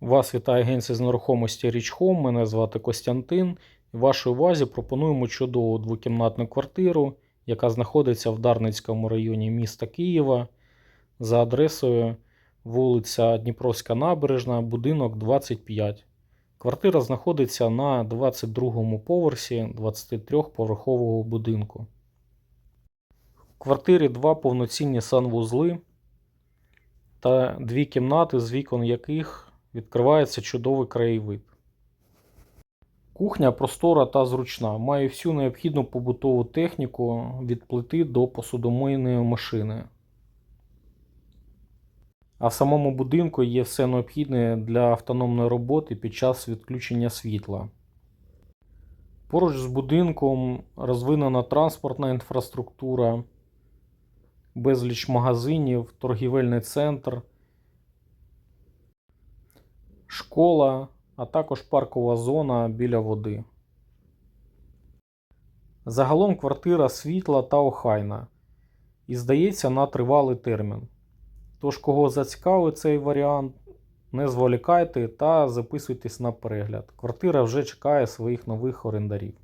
Вас вітає агенція з нерухомості Річхом. Мене звати Костянтин. Вашій увазі пропонуємо чудову двокімнатну квартиру, яка знаходиться в Дарницькому районі міста Києва за адресою вулиця Дніпровська набережна, будинок 25. Квартира знаходиться на 22-му поверсі 23-поверхового будинку. В квартирі два повноцінні санвузли та дві кімнати, з вікон яких відкривається чудовий краєвид. Кухня простора та зручна, має всю необхідну побутову техніку від плити до посудомийної машини. А в самому будинку є все необхідне для автономної роботи під час відключення світла. Поруч з будинком розвинена транспортна інфраструктура, безліч магазинів, торгівельний центр, школа, а також паркова зона біля води. Загалом квартира світла та охайна і здається на тривалий термін. Тож, кого зацікавить цей варіант, не зволікайте та записуйтесь на перегляд. Квартира вже чекає своїх нових орендарів.